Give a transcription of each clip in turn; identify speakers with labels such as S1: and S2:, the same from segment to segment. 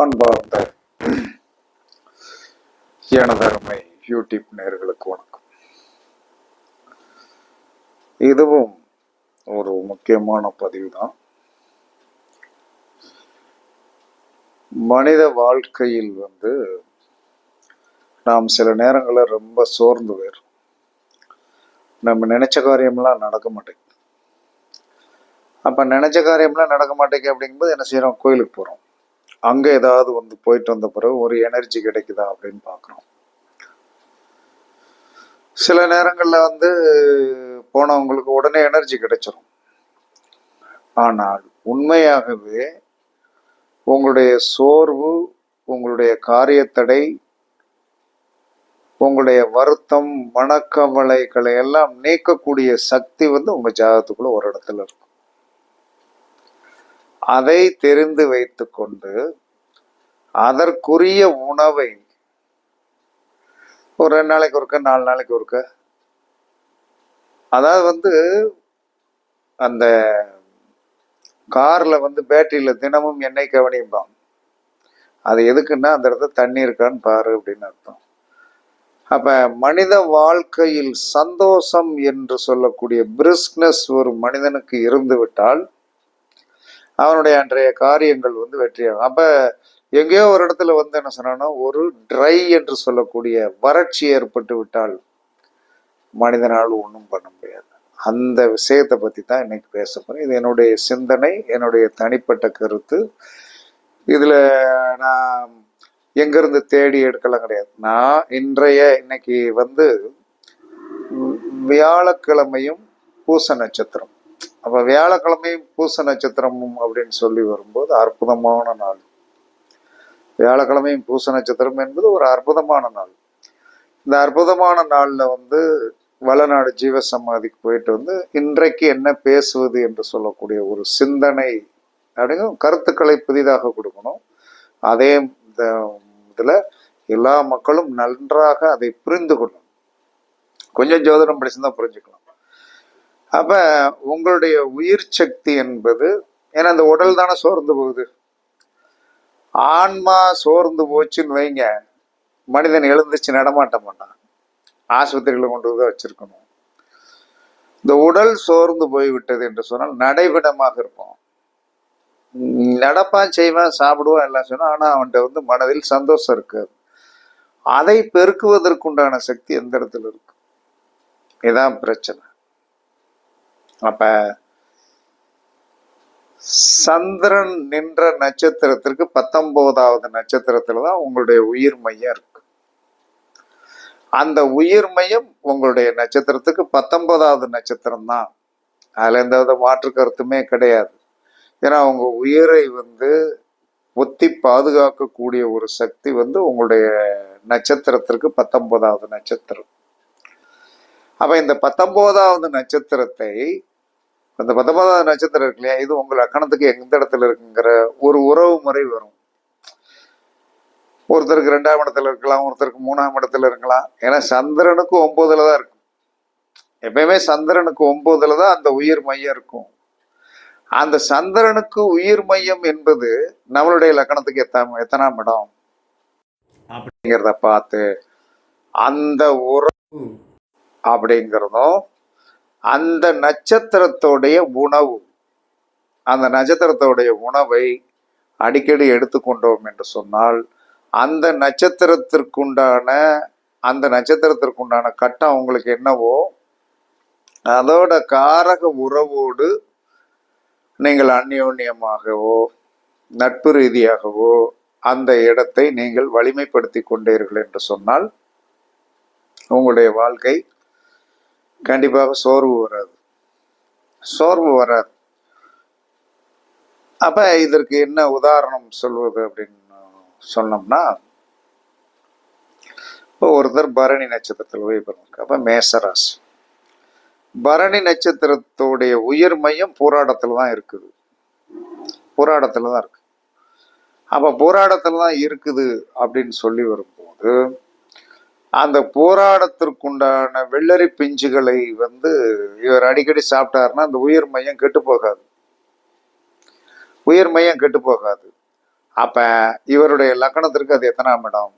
S1: பண்பார்ந்த எனதருமை யூடியூப் நேர்களுக்கு வணக்கம். இதுவும் ஒரு முக்கியமான பதிவு தான் மனித வாழ்க்கையில் வந்து நாம் சில நேரங்களில் ரொம்ப சோர்ந்து போயிடும் நம்ம நினைச்ச காரியம்லாம் நடக்க மாட்டேங்குது. அப்போ நினைச்ச காரியம்லாம் நடக்க மாட்டேங்குது அப்படிங்கும்போது என்ன செய்கிறோம் கோயிலுக்கு போகிறோம் அங்கே ஏதாவது வந்து போயிட்டு வந்த பிறகு ஒரு எனர்ஜி கிடைக்குதா அப்படின்னு பார்க்குறோம். சில நேரங்களில் வந்து போனவங்களுக்கு உடனே எனர்ஜி கிடைச்சிரும். ஆனால் உண்மையாகவே உங்களுடைய சோர்வு உங்களுடைய காரியத்தடை உங்களுடைய வருத்தம் மனக்கவலைகளை எல்லாம் நீக்கக்கூடிய சக்தி வந்து உங்க ஜாதகத்துக்குள்ள ஒரு இடத்துல இருக்கும். அதை தெரிந்து வைத்துக்கொண்டு அதற்குரிய உணவை ஒரு ரெண்டு நாளைக்கு ஒருக்க நாலு நாளைக்கு ஒருக்க அதாவது வந்து அந்த காரில் வந்து பேட்டரியில் தினமும் எண்ணெய் கவனிப்பான் அது எதுக்குன்னா அந்த இடத்துல தண்ணி இருக்கான்னு பாரு அப்படின்னு அர்த்தம். அப்போ மனித வாழ்க்கையில் சந்தோஷம் என்று சொல்லக்கூடிய பிரிஸ்க்னஸ் ஒரு மனிதனுக்கு இருந்து விட்டால் அவனுடைய அன்றைய காரியங்கள் வந்து வெற்றியாகும். அப்ப எங்கேயோ ஒரு இடத்துல வந்து என்ன சொன்னா ஒரு ட்ரை என்று சொல்லக்கூடிய வறட்சி ஏற்பட்டு விட்டால் மனிதனால் ஒன்றும் பண்ண முடியாது. அந்த விஷயத்தை பத்தி தான் இன்னைக்கு பேச போறேன் இது என்னுடைய சிந்தனை என்னுடைய தனிப்பட்ட கருத்து. இதுல நான் எங்கிருந்து தேடி எடுக்கலாம் கிடையாது. நான் இன்றைய இன்னைக்கு வந்து வியாழக்கிழமையும் பூச நட்சத்திரம். அப்போ வியாழக்கிழமையும் பூச நட்சத்திரமும் அப்படின்னு சொல்லி வரும்போது அற்புதமான நாள். வியாழக்கிழமையும் பூச நட்சத்திரம் என்பது ஒரு அற்புதமான நாள். இந்த அற்புதமான நாளில் வந்து வளநாடு ஜீவ சமாதிக்கு போயிட்டு வந்து இன்றைக்கு என்ன பேசுவது என்று சொல்லக்கூடிய ஒரு சிந்தனை அப்படிங்க கருத்துக்களை புதிதாக கொடுக்கணும். அதே இந்த இதில் எல்லா மக்களும் நன்றாக அதை புரிந்து கொள்ளணும். கொஞ்சம் ஜோதிடம் படிச்சுதான் புரிஞ்சுக்கலாம். அப்ப உங்களுடைய உயிர் சக்தி என்பது ஏன்னா அந்த உடல் தானே சோர்ந்து போகுது. ஆன்மா சோர்ந்து போச்சுன்னு வைங்க. மனிதன் எழுந்துச்சு நடமாட்டம் பண்ணான் ஆஸ்பத்திரியில் கொண்டு தான் வச்சிருக்கணும். இந்த உடல் சோர்ந்து போய்விட்டது என்று சொன்னால் நடைபெடமாக இருப்போம். நடப்பான் செய்வான் சாப்பிடுவான் எல்லாம் சொன்னான் ஆனால் அவன்கிட்ட வந்து மனதில் சந்தோஷம் இருக்காது. அதை பெருக்குவதற்குண்டான சக்தி எந்த இடத்துல இருக்கு? இதான் பிரச்சனை. அப்ப சந்திரன் நின்ற நட்சத்திரத்திற்கு பத்தொன்பதாவது நட்சத்திரத்துல தான் உங்களுடைய உயிர் மையம் இருக்கு. அந்த உயிர் மையம் உங்களுடைய நட்சத்திரத்துக்கு பத்தொன்பதாவது நட்சத்திரம் தான் அதுல எந்த வித மாற்று கருத்துமே கிடையாது. ஏன்னா உங்க உயிரை வந்து ஒத்தி பாதுகாக்கக்கூடிய ஒரு சக்தி வந்து உங்களுடைய நட்சத்திரத்திற்கு பத்தொன்பதாவது நட்சத்திரம். அப்ப இந்த பத்தொன்பதாவது நட்சத்திரத்தை அந்த பத்தொன்பதாவது நட்சத்திரம் இருக்கு இல்லையா? இது உங்கள் அக்கணத்துக்கு எந்த இடத்துல இருக்குங்கிற ஒரு உறவு முறை வரும். ஒருத்தருக்கு ரெண்டாம் இடத்துல இருக்கலாம் ஒருத்தருக்கு மூணாம் இடத்துல இருக்கலாம். ஏன்னா சந்திரனுக்கு ஒன்பதுல தான் இருக்கும். எப்பயுமே சந்திரனுக்கு ஒன்பதுல தான் அந்த உயிர் மையம் இருக்கும். அந்த சந்திரனுக்கு உயிர் மையம் என்பது நம்மளுடைய லக்கணத்துக்கு எத்தனை எத்தனாம் இடம்? அப்படிங்கிறத பார்த்து அந்த உறவு அப்படிங்கிறதும் அந்த நட்சத்திரத்தோடைய உணவு அந்த நட்சத்திரத்தோடைய உணவை அடிக்கடி எடுத்துக்கொண்டோம் என்று சொன்னால் அந்த நட்சத்திரத்திற்குண்டான அந்த நட்சத்திரத்திற்குண்டான கட்டம் உங்களுக்கு என்னவோ அதோட காரக உறவோடு நீங்கள் அந்யோன்யமாகவோ நட்பு ரீதியாகவோ அந்த இடத்தை நீங்கள் வலிமைப்படுத்தி கொண்டீர்கள் என்று சொன்னால் உங்களுடைய வாழ்க்கை கண்டிப்பாக சோர்வு வராது. சோர்வு வராது. அப்ப இதற்கு என்ன உதாரணம் சொல்வது அப்படின்னு சொன்னோம்னா இப்போ ஒருத்தர் பரணி நட்சத்திரத்தில் போய் பிறந்திருக்கு அப்போ மேசராசி. பரணி நட்சத்திரத்துடைய உயிர் மையம் போராடத்தில் தான் இருக்குது. போராடத்தில் தான் இருக்கு. அப்போ போராடத்தில் தான் இருக்குது அப்படின்னு சொல்லி வரும்போது அந்த போராடத்திற்குண்டான வெள்ளரி பிஞ்சுகளை வந்து இவர் அடிக்கடி சாப்பிட்டாருன்னா அந்த உயிர் மையம் கெட்டு போகாது. உயிர் மையம் கெட்டு போகாது. அப்ப இவருடைய லக்கணத்திற்கு அது எத்தனாம் இடம்?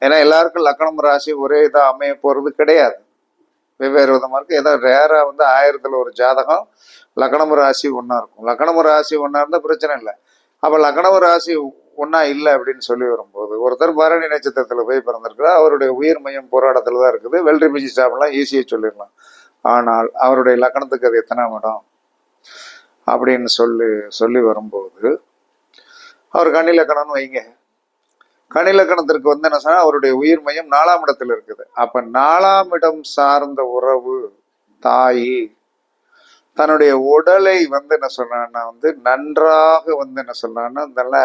S1: ஏன்னா எல்லாருக்கும் லக்கணம் ராசி ஒரே இதாக அமைய போறது கிடையாது. வெவ்வேறு விதமாக இருக்கு. ஏதோ ரேரா வந்து ஆயிரத்துல ஒரு ஜாதகம் லக்கணம் ராசி ஒன்றா இருக்கும். லக்கணம் ராசி ஒன்றா இருந்தால் பிரச்சனை இல்லை. அப்போ லக்கணம் ராசி ஒன்றா இல்லை அப்படின்னு சொல்லி வரும்போது ஒருத்தர் பரணி நட்சத்திரத்தில் போய் பிறந்திருக்கிறார். அவருடைய உயிர் மையம் போராட்டத்தில் தான் இருக்குது. வெள்ளரி பிஜி சாப்பிடலாம் ஈஸியாக சொல்லிடலாம். ஆனால் அவருடைய லக்கணத்துக்கு அது எத்தனாம் இடம் அப்படின்னு சொல்லி சொல்லி வரும்போது அவர் கண்ணிலக்கணம்னு வைங்க. கணிலக்கணத்திற்கு வந்து என்ன சொன்னால் அவருடைய உயிர் மையம் நாலாம் இடத்துல இருக்குது. அப்போ நாலாம் இடம் சார்ந்த உறவு தாய் தன்னுடைய உடலை வந்து என்ன சொன்னான்னா வந்து நன்றாக வந்து என்ன சொன்னான்னா நல்ல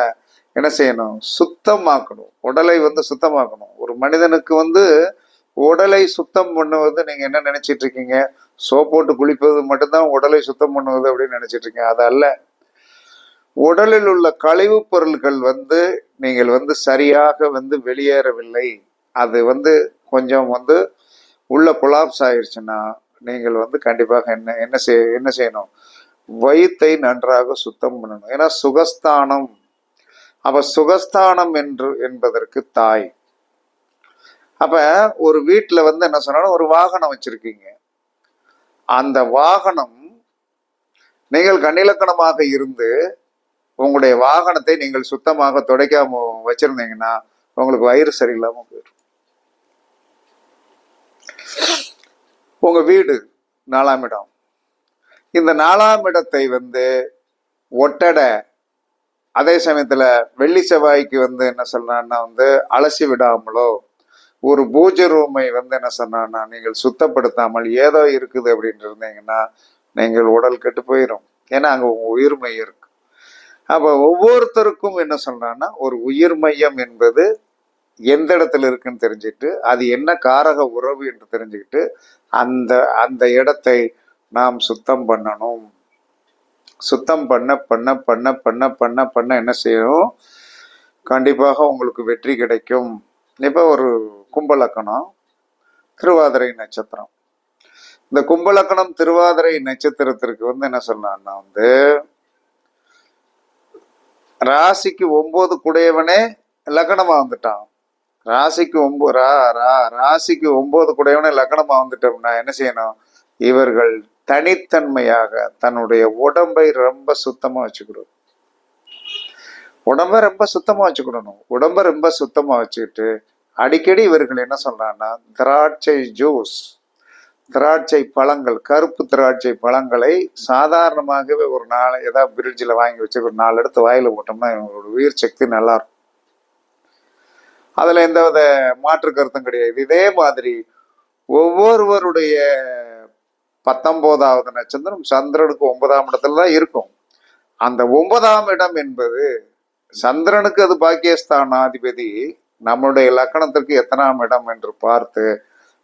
S1: என்ன செய்யணும்? சுத்தமாக்கணும். உடலை வந்து சுத்தமாக்கணும். ஒரு மனிதனுக்கு வந்து உடலை சுத்தம் பண்ணுவது நீங்க என்ன நினைச்சிட்டு இருக்கீங்க? சோப் போட்டு குளிப்பது மட்டும்தான் உடலை சுத்தம் பண்ணுவது அப்படின்னு நினைச்சிட்டு இருக்கீங்க. அது அல்ல. உடலில் உள்ள கழிவுப் பொருட்கள் வந்து நீங்கள் வந்து சரியாக வந்து வெளியேறவில்லை. அது வந்து கொஞ்சம் வந்து உள்ள கொலாப்ஸ் ஆயிடுச்சுன்னா நீங்கள் வந்து கண்டிப்பாக என்ன என்ன செய் என்ன செய்யணும்? வயிற்றை நன்றாக சுத்தம் பண்ணணும். ஏன்னா சுகஸ்தானம் அப்ப சுகஸ்தானம் என்று என்பதற்கு தாய். அப்ப ஒரு வீட்டில் வந்து என்ன சொன்னாலும் ஒரு வாகனம் வச்சிருக்கீங்க. அந்த வாகனம் நீங்கள் கண்ணிலக்கணமாக இருந்து உங்களுடைய வாகனத்தை நீங்கள் சுத்தமாக துடைக்காம வச்சிருந்தீங்கன்னா உங்களுக்கு வயிறு சரியில்லாம போயிடும். உங்க வீடு நாலாம் இடம். இந்த நாலாம் இடத்தை வந்து ஒட்டடை அதே சமயத்துல வெள்ளி செவ்வாய்க்கு வந்து என்ன சொல்றான்னா வந்து அலசி விடாமலோ ஒரு பூஜை ரூமை வந்து என்ன சொன்னான்னா நீங்கள் சுத்தப்படுத்தாமல் ஏதோ இருக்குது அப்படின்னு இருந்தீங்கன்னா நீங்கள் உடல் கெட்டு போயிடும் ஏன்னா அங்க உங்க உயிர்மை இருக்கு. அப்போ ஒவ்வொருத்தருக்கும் என்ன சொல்றான்னா ஒரு உயிர் மையம் என்பது எந்த இடத்துல இருக்குன்னு தெரிஞ்சுக்கிட்டு அது என்ன காரக உறவு என்று தெரிஞ்சுக்கிட்டு அந்த அந்த இடத்தை நாம் சுத்தம் பண்ணணும். சுத்தம் பண்ண பண்ண பண்ண பண்ண பண்ண பண்ண என்ன செய்யணும் கண்டிப்பாக உங்களுக்கு வெற்றி கிடைக்கும். இப்போ ஒரு கும்பலக்கணம் திருவாதிரை நட்சத்திரம். இந்த கும்பலக்கணம் திருவாதிரை நட்சத்திரத்திற்கு வந்து என்ன சொன்னான்னா வந்து ராசிக்கு ஒன்பது குடையவனே லக்கணமா வந்துட்டான். ராசிக்கு ஒம்பது ரா ரா ராசிக்கு ஒன்பது குடையவனே லக்கணமா வந்துட்டோம்னா என்ன செய்யணும்? இவர்கள் தனித்தன்மையாக தன்னுடைய உடம்பை ரொம்ப சுத்தமாக வச்சுக்கிடும். உடம்ப ரொம்ப சுத்தமாக வச்சுக்கிடணும். உடம்ப ரொம்ப சுத்தமாக வச்சுக்கிட்டு அடிக்கடி இவர்கள் என்ன சொல்றாங்கன்னா திராட்சை ஜூஸ் திராட்சை பழங்கள் கருப்பு திராட்சை பழங்களை சாதாரணமாகவே ஒரு நாள் ஏதாவது பிரிட்ஜில் வாங்கி வச்சு ஒரு நாலு எடுத்து வாயில போட்டோம்னா இவங்களோட உயிர் சக்தி நல்லா இருக்கும். அதுல எந்த வித மாற்று கருத்தும் கிடையாது. இதே மாதிரி ஒவ்வொருவருடைய பத்தொன்பதாவது நட்சத்திரம் சந்திரனுக்கு ஒன்பதாம் இடத்துல தான் இருக்கும். அந்த ஒன்பதாம் இடம் என்பது சந்திரனுக்கு அது பாக்கியஸ்தானாதிபதி நம்மளுடைய லக்கணத்திற்கு எத்தனாம் இடம் என்று பார்த்து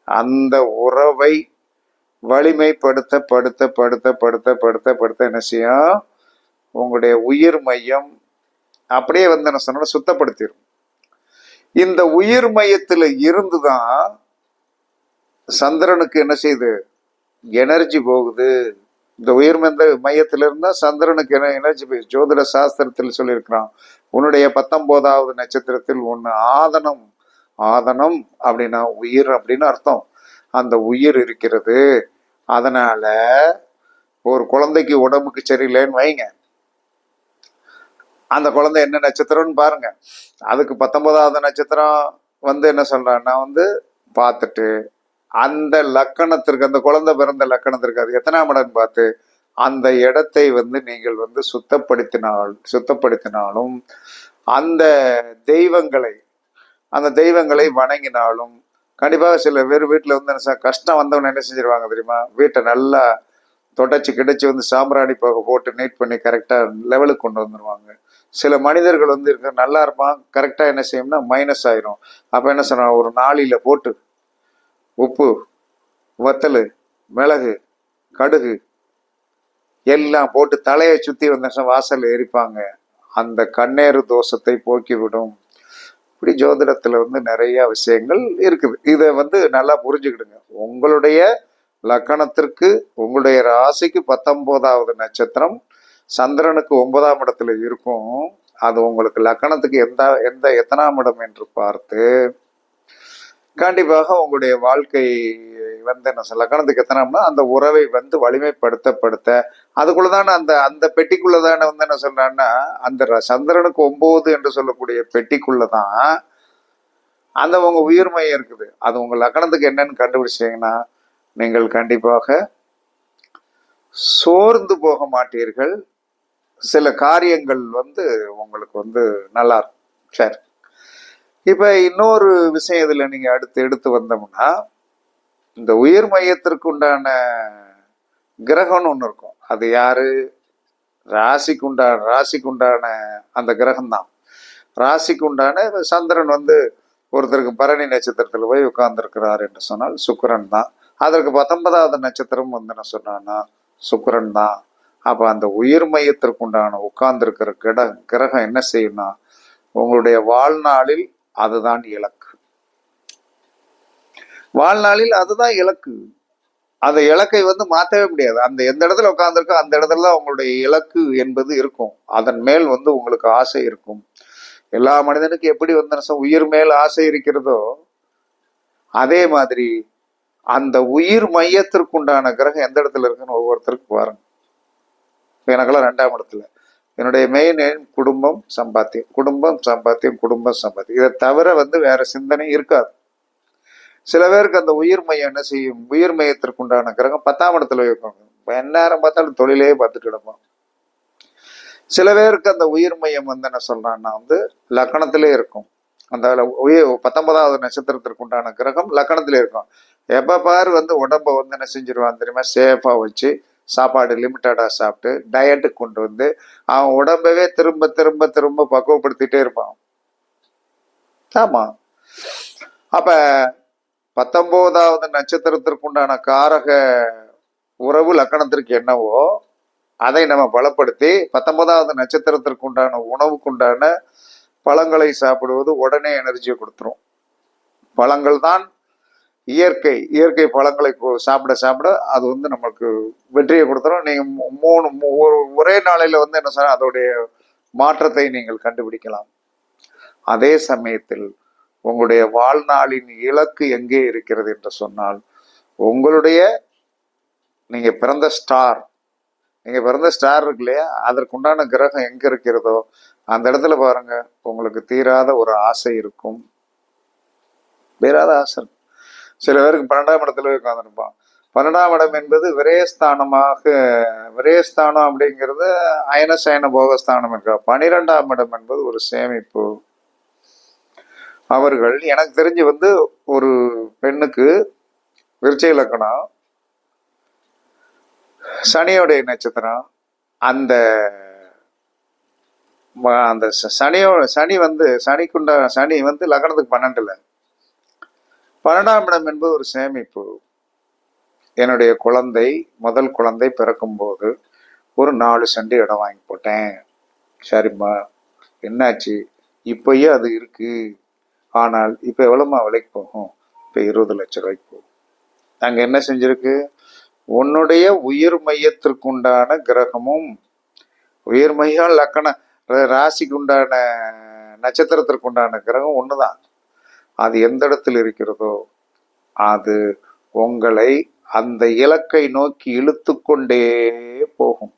S1: அந்த உறவை வலிமைப்படுத்த படுத்த படுத்த படுத்த படுத்த படுத்த என்ன செய்யும் உங்களுடைய உயிர் மையம் அப்படியே வந்து என்ன சொன்னா சுத்தப்படுத்திடும் இந்த உயிர் மையத்தில் இருந்து தான் சந்திரனுக்கு என்ன செய்யுது எனர்ஜி போகுது. இந்த உயிர் மையத்திலிருந்தா சந்திரனுக்கு என்ன எனர்ஜி போகுது ஜோதிட சாஸ்திரத்தில் சொல்லியிருக்கிறான். உன்னுடைய பத்தொன்பதாவது நட்சத்திரத்தில் ஒன்று ஆதனம். ஆதனம் அப்படின்னா உயிர் அப்படின்னு அர்த்தம். அந்த உயிர் இருக்கிறது. அதனால ஒரு குழந்தைக்கு உடம்புக்கு சரியில்லைன்னு வைங்க. அந்த குழந்தை என்ன நட்சத்திரம்னு பாருங்க. அதுக்கு பத்தொன்பதாவது நட்சத்திரம் வந்து என்ன சொல்றான்னா வந்து பார்த்துட்டு அந்த லக்கணத்திற்கு அந்த குழந்தை பிறந்த லக்கணத்திற்கு அது எத்தனாம் இடம் பார்த்து அந்த இடத்தை வந்து நீங்கள் வந்து சுத்தப்படுத்தினால் சுத்தப்படுத்தினாலும் அந்த தெய்வங்களை அந்த தெய்வங்களை வணங்கினாலும் கண்டிப்பாக சில பேர் வீட்டில் வந்து என்ன கஷ்டம் வந்தவங்க என்ன செஞ்சிருவாங்க தெரியுமா? வீட்டை நல்லா தொடச்சி கிடச்சி வந்து சாம்பிராணி போக போட்டு நீட் பண்ணி கரெக்டாக லெவலுக்கு கொண்டு வந்துருவாங்க. சில மனிதர்கள் வந்து இருக்க நல்லா இருப்பான் கரெக்டாக என்ன செய்யும்னா மைனஸ் ஆயிரும். அப்போ என்ன சொன்னா ஒரு நாளில போட்டு உப்பு வத்தல் மிளகு கடுகு எல்லாம் போட்டு தலையை சுற்றி வந்த வாசல் எரிப்பாங்க. அந்த கண்ணேறு தோஷத்தை போக்கிவிடும் இப்படி ஜோதிடத்துல வந்து நிறைய விஷயங்கள் இருக்குது. இதை வந்து நல்லா புரிஞ்சுக்கிடுங்க. உங்களுடைய லக்கணத்திற்கு உங்களுடைய ராசிக்கு பத்தொன்பதாவது நட்சத்திரம் சந்திரனுக்கு ஒன்பதாம் இடத்துல இருக்கும். அது உங்களுக்கு லக்கணத்துக்கு எந்த எந்த எத்தனாம் இடம் என்று பார்த்து கண்டிப்பாக உங்களுடைய வாழ்க்கை வந்து என்ன சொல்ல கணத்துக்கு எத்தனாம்னா அந்த உறவை வந்து வலிமைப்படுத்தப்படுத்த. அதுக்குள்ளதான அந்த அந்த பெட்டிக்குள்ளதான வந்து என்ன சொல்றான்னா அந்த சந்திரனுக்கு ஒன்பது என்று சொல்லக்கூடிய பெட்டிக்குள்ளதான் அந்த உங்க உயிர்மையம் இருக்குது. அது உங்க லக்கணத்துக்கு என்னன்னு கண்டுபிடிச்சீங்கன்னா நீங்கள் கண்டிப்பாக சோர்ந்து போக மாட்டீர்கள். சில காரியங்கள் வந்து உங்களுக்கு வந்து நல்லா இருக்கும். சரி. இப்போ இன்னொரு விஷயம் இதில் நீங்கள் அடுத்து எடுத்து வந்தோம்னா இந்த உயிர் மையத்திற்கு உண்டான கிரகம்னு ஒன்று இருக்கும். அது யாரு? ராசிக்கு உண்டான ராசிக்கு உண்டான அந்த கிரகம்தான். ராசிக்கு உண்டான சந்திரன் வந்து ஒருத்தருக்கு பரணி நட்சத்திரத்தில் போய் உட்கார்ந்துருக்கிறார் என்று சொன்னால் சுக்கிரன் தான். அதற்கு பத்தொன்பதாவது நட்சத்திரம் வந்து என்ன சொன்னான்னா சுக்கரன் தான். அப்போ அந்த உயிர் மையத்திற்கு உண்டான உட்கார்ந்துருக்கிற கிட கிரகம் என்ன செய்யும்னா உங்களுடைய வாழ்நாளில் அதுதான் இலக்கு. வாழ்நாளில் அதுதான் இலக்கு. அந்த இலக்கை வந்து மாற்றவே முடியாது. அந்த எந்த இடத்துல உட்காந்துருக்கோ அந்த இடத்துல தான் உங்களுடைய இலக்கு என்பது இருக்கும். அதன் மேல் வந்து உங்களுக்கு ஆசை இருக்கும். எல்லா மனிதனுக்கும் எப்படி வந்து உயிர் மேல் ஆசை இருக்கிறதோ அதே மாதிரி அந்த உயிர் மையத்திற்கு உண்டான கிரகம் எந்த இடத்துல இருக்குன்னு ஒவ்வொருத்தருக்கு பாருங்க. எனக்கெல்லாம் ரெண்டாம் இடத்துல. என்னுடைய மெயின் எய்ம் குடும்பம் சம்பாத்தியம். குடும்பம் சம்பாத்தியம் குடும்பம் சம்பாத்தியம். இதை தவிர வந்து வேற சிந்தனை இருக்காது. சில பேருக்கு அந்த உயிர் மையம் என்ன செய்யும்? உயிர் மையத்திற்கு உண்டான கிரகம் பத்தாம் இடத்துல வைப்பாங்க. இப்போ எந்நேரம் பார்த்தாலும் தொழிலே பார்த்துட்டு கிடப்போம் சில பேருக்கு அந்த உயிர் மையம் வந்து என்ன சொல்றான்னா வந்து லக்கணத்திலே இருக்கும். அந்த உயிர் பத்தொன்பதாவது நட்சத்திரத்திற்கு உண்டான கிரகம் லக்கணத்திலே இருக்கும். எப்போ பாரு வந்து உடம்பை வந்து என்ன செஞ்சிருவான் தெரியுமா? சேஃபாக வச்சு சாப்பாடு லிமிட்டடாக சாப்பிட்டு டயட்டுக்கு கொண்டு வந்து அவன் உடம்பவே திரும்ப திரும்ப திரும்ப பக்குவப்படுத்திட்டே இருப்பான். ஆமாம் அப்போ பத்தொம்போதாவது நட்சத்திரத்திற்குண்டான காரக உறவு லக்கணத்திற்கு என்னவோ அதை நம்ம பலப்படுத்தி பத்தொன்பதாவது நட்சத்திரத்திற்கு உண்டான பழங்களை சாப்பிடுவது உடனே எனர்ஜியை கொடுத்துரும். பழங்கள் தான் இயற்கை இயற்கை பழங்களை சாப்பிட சாப்பிட அது வந்து நம்மளுக்கு வெற்றியை கொடுத்துரும். நீங்கள் மூணு ஒரு ஒரே நாளையில் வந்து என்ன சொன்னால் அதோடைய மாற்றத்தை நீங்கள் கண்டுபிடிக்கலாம். அதே சமயத்தில் உங்களுடைய வாழ்நாளின் இலக்கு எங்கே இருக்கிறது என்று சொன்னால் உங்களுடைய நீங்கள் பிறந்த ஸ்டார் நீங்கள் பிறந்த ஸ்டார் இருக்கு இல்லையா? அதற்குண்டான கிரகம் எங்கே இருக்கிறதோ அந்த இடத்துல பாருங்கள் உங்களுக்கு தீராத ஒரு ஆசை இருக்கும். தீராத ஆசை இருக்கும். சில பேருக்கு பன்னெண்டாம் இடத்துல உட்காந்துருப்பான் பன்னெண்டாம் இடம் என்பது விரயஸ்தானமாக விரயஸ்தானம் அப்படிங்கிறது அயனசயன போகஸ்தானம் இருக்கா பனிரெண்டாம் இடம் என்பது ஒரு சேமிப்பு. அவர்கள் எனக்கு தெரிஞ்சு வந்து ஒரு பெண்ணுக்கு விருச்சை இலக்கணம் சனியோடைய நட்சத்திரம் அந்த அந்த சனியோ சனி வந்து சனிக்குண்ட சனி வந்து லக்னத்துக்கு பன்னெண்டுல. பன்னெண்டாம் இடம் என்பது ஒரு சேமிப்பு. என்னுடைய குழந்தை முதல் குழந்தை பிறக்கும்போது ஒரு நாலு சென்ட் இடம் வாங்கி போட்டேன். சரிம்மா என்னாச்சு? இப்பயே அது இருக்கு. ஆனால் இப்போ எவ்வளோமா விலைக்கு போகும்? இப்போ இருபது லட்சம் ரூபாய்க்கு போகும். நாங்கள் என்ன செஞ்சிருக்கு? உன்னுடைய உயிர் மையத்திற்குண்டான கிரகமும் உயிர் மையம் லக்கண ராசிக்கு உண்டான நட்சத்திரத்திற்கு உண்டான கிரகம் ஒண்ணுதான். அது எந்த இடத்தில் இருக்கிறதோ அது உங்களை அந்த இலக்கை நோக்கி இழுத்து கொண்டே போகும்.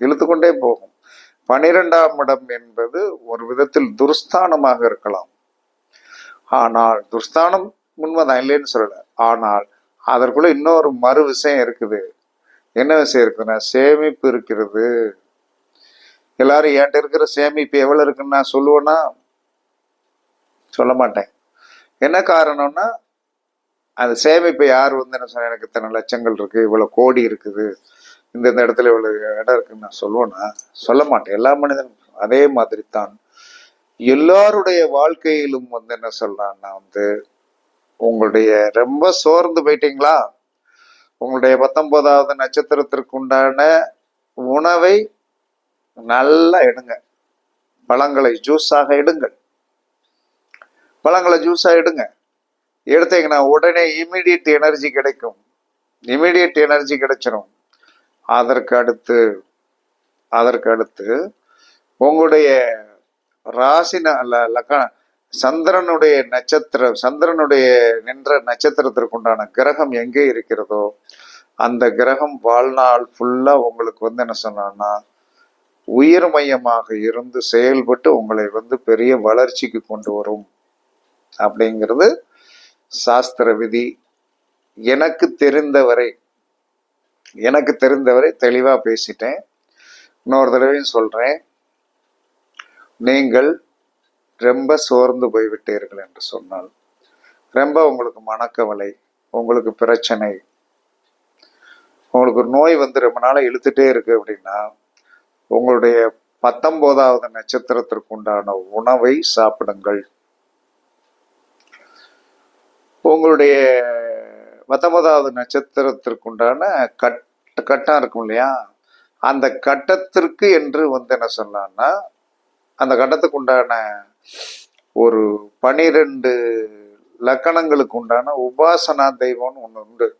S1: இழுத்து கொண்டே போகும். பனிரெண்டாம் இடம் என்பது ஒரு விதத்தில் துர்ஸ்தானமாக இருக்கலாம். ஆனால் துர்ஸ்தானம் உண்மைதான் இல்லைன்னு சொல்லல. ஆனால் அதற்குள்ள இன்னொரு மறு விஷயம் இருக்குது. என்ன விஷயம் இருக்குன்னா சேமிப்பு இருக்கிறது. எல்லாரும் என்கிட்ட இருக்கிற சேமிப்பு எவ்வளவு இருக்குன்னு நான் சொல்லுவேன்னா சொல்ல மாட்டேன். என்ன காரணம்னா அந்த சேமிப்பு யார் வந்து என்ன சொன்னா எனக்கு இத்தனை லட்சங்கள் இருக்குது இவ்வளோ கோடி இருக்குது இந்த இந்த இடத்துல இவ்வளோ இடம் இருக்குன்னு நான் சொல்லுவேன்னா சொல்ல மாட்டேன். எல்லா மனிதனும் அதே மாதிரி தான் எல்லாருடைய வாழ்க்கையிலும் வந்து என்ன சொல்கிறான்னா வந்து உங்களுடைய ரொம்ப சோர்ந்து போயிட்டீங்களா? உங்களுடைய பத்தொன்பதாவது நட்சத்திரத்திற்கு உண்டான உணவை நல்லா எடுங்க. பழங்களை ஜூஸாக எடுங்கள். பழங்களை ஜூஸாக எடுங்க. எடுத்தீங்கன்னா உடனே இமீடியட் எனர்ஜி கிடைக்கும். இமீடியட் எனர்ஜி கிடைச்சிடும் அதற்கு அடுத்து அதற்கு அடுத்து உங்களுடைய ராசின ந- லக்க சந்திரனுடைய நட்சத்திரம் சந்திரனுடைய நின்ற நட்சத்திரத்திற்கு உண்டான கிரகம் எங்கே இருக்கிறதோ அந்த கிரகம் வாழ்நாள் ஃபுல்லாக உங்களுக்கு வந்து என்ன சொன்னான்னா உயிர் மையமாக இருந்து செயல்பட்டு உங்களை வந்து பெரிய வளர்ச்சிக்கு கொண்டு வரும். அப்படிங்கிறது சாஸ்திர விதி. எனக்கு தெரிந்தவரை எனக்கு தெரிந்தவரை தெளிவாக பேசிட்டேன். இன்னொரு தடவையும் சொல்கிறேன் நீங்கள் ரொம்ப சோர்ந்து போய்விட்டீர்கள் என்று சொன்னால் ரொம்ப உங்களுக்கு மனக்கவலை உங்களுக்கு பிரச்சனை உங்களுக்கு ஒரு நோய் வந்து ரொம்ப நாளாக இழுத்துட்டே இருக்கு அப்படின்னா உங்களுடைய பத்தொம்போதாவது நட்சத்திரத்திற்கு உண்டான உணவை சாப்பிடுங்கள். உங்களுடைய பத்தொன்பதாவது நட்சத்திரத்திற்குண்டான கட் கட்டம் இருக்கும் இல்லையா? அந்த கட்டத்திற்கு என்று வந்து என்ன சொன்னான்னா அந்த கட்டத்துக்கு உண்டான ஒரு பனிரெண்டு லக்கணங்களுக்கு உண்டான உபாசனா தெய்வம்னு ஒன்று உண்டு.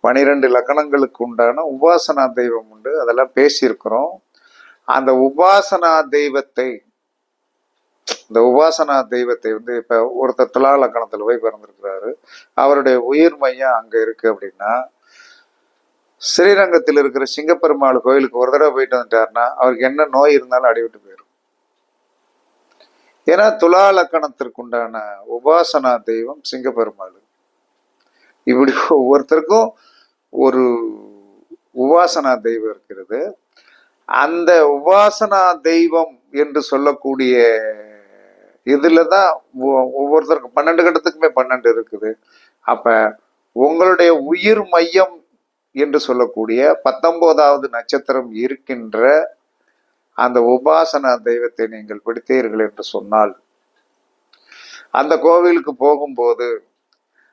S1: பனிரெண்டு லக்கணங்களுக்கு உண்டான உபாசனா தெய்வம் உண்டு. அதெல்லாம் பேசியிருக்கிறோம். அந்த உபாசனா தெய்வத்தை இந்த உபாசனா தெய்வத்தை வந்து இப்ப ஒருத்தர் துலா லக்கணத்துல போய் பிறந்திருக்கிறாரு. அவருடைய உயிர் மையம் அங்க இருக்கு அப்படின்னா ஸ்ரீரங்கத்தில் இருக்கிற சிங்கப்பெருமாள் கோயிலுக்கு ஒரு தடவை போயிட்டு வந்துட்டாருன்னா அவருக்கு என்ன நோய் இருந்தாலும் அடிவிட்டு போயிடும் ஏன்னா துலா லக்கணத்திற்குண்டான உபாசனா தெய்வம் சிங்கப்பெருமாள். இப்படி ஒவ்வொருத்தருக்கும் ஒரு உபாசனா தெய்வம் இருக்கிறது. அந்த உபாசனா தெய்வம் என்று சொல்லக்கூடிய இதுல தான் ஒ- ஒவ்வொருத்தருக்கும் பன்னெண்டு கட்டத்துக்குமே பன்னெண்டு இருக்குது. அப்ப உங்களுடைய உயிர் மையம் என்று சொல்லக்கூடிய பத்தொன்பதாவது நட்சத்திரம் இருக்கின்ற அந்த உபாசனா தெய்வத்தை நீங்கள் பிடித்தீர்கள் என்று சொன்னால் அந்த கோவிலுக்கு போகும்போது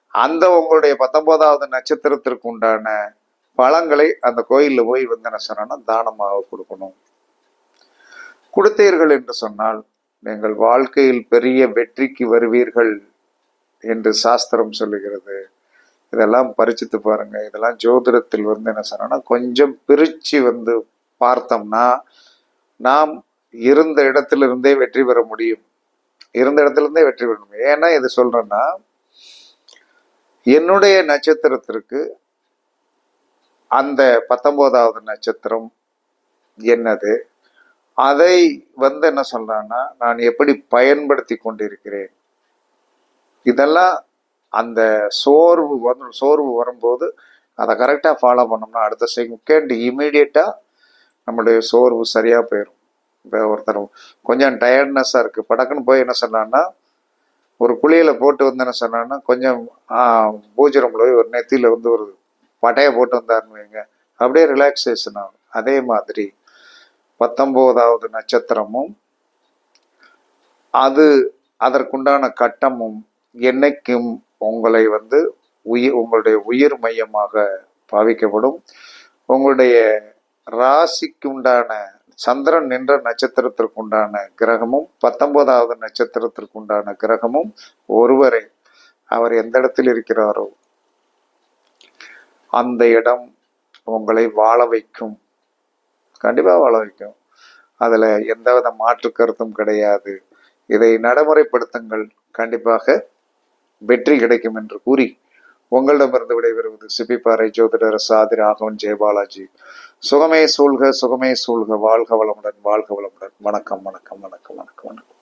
S1: அந்த உங்களுடைய பத்தொன்பதாவது நட்சத்திரத்திற்கு உண்டான பழங்களை அந்த கோயிலில் போய் வந்து என்ன சொன்னா தானமாக கொடுக்கணும். கொடுத்தீர்கள் என்று சொன்னால் நீங்கள் வாழ்க்கையில் பெரிய வெற்றிக்கு வருவீர்கள் என்று சாஸ்திரம் சொல்லுகிறது. இதெல்லாம் பரிச்சித்து பாருங்க. இதெல்லாம் ஜோதிடத்தில் வந்து என்ன சொன்னா கொஞ்சம் பிரித்து வந்து பார்த்தோம்னா நாம் இருந்த இடத்திலிருந்தே வெற்றி பெற முடியும். இருந்த இடத்திலிருந்தே வெற்றி பெற முடியும். ஏன்னா இது சொல்கிறேன்னா என்னுடைய நட்சத்திரத்திற்கு அந்த பத்தொம்போதாவது நட்சத்திரம் என்னது? அதை வந்து என்ன சொல்றான்னா நான் எப்படி பயன்படுத்தி கொண்டிருக்கிறேன்? இதெல்லாம் அந்த சோர்வு வந்து சோர்வு வரும்போது அதை கரெக்டாக ஃபாலோ பண்ணோம்னா அடுத்த செகண்ட் இமீடியட்டாக நம்மளுடைய சோர்வு சரியாக போயிடும் இப்போ ஒருத்தர் கொஞ்சம் டயர்ட்னஸாக இருக்குது படக்குன்னு போய் என்ன சொன்னான்னா ஒரு குழியில் போட்டு வந்து என்ன சொன்னான்னா கொஞ்சம் பூஜை ரூமில் போய் ஒரு நெத்தியில் வந்து ஒரு பட்டையை போட்டு வந்தாருன்னு வைங்க. அப்படியே ரிலாக்ஸேஷன் ஆகும். அதே மாதிரி பத்தொம்போதாவது நட்சத்திரமும் அது அதற்குண்டான கட்டமும் என்னைக்கும் உங்களை வந்து உயிர் உங்களுடைய உயிர் மையமாக பாவிக்கப்படும். உங்களுடைய ராசிக்கு உண்டான சந்திரன் நின்ற நட்சத்திரத்திற்குண்டான கிரகமும் பத்தொன்பதாவது நட்சத்திரத்திற்கு உண்டான கிரகமும் ஒருவரை. அவர் எந்த இடத்தில் இருக்கிறாரோ அந்த இடம் உங்களை வாழ வைக்கும் கண்டிப்பாக வாழ வைக்கும். அதுல எந்தவித மாற்று கருத்தும் கிடையாது. இதை நடைமுறைப்படுத்துங்கள். கண்டிப்பாக வெற்றி கிடைக்கும் என்று கூறி உங்களிடமிருந்து விடைபெறுவது சிப்பிப்பாறை ஜோதிடர் சாதி ராகவன் ஜெயபாலாஜி சுகமே சூழ்க சுகமே சூழ்க. வாழ்க வளமுடன் வாழ்க வளமுடன். வணக்கம் வணக்கம் வணக்கம் வணக்கம் வணக்கம்.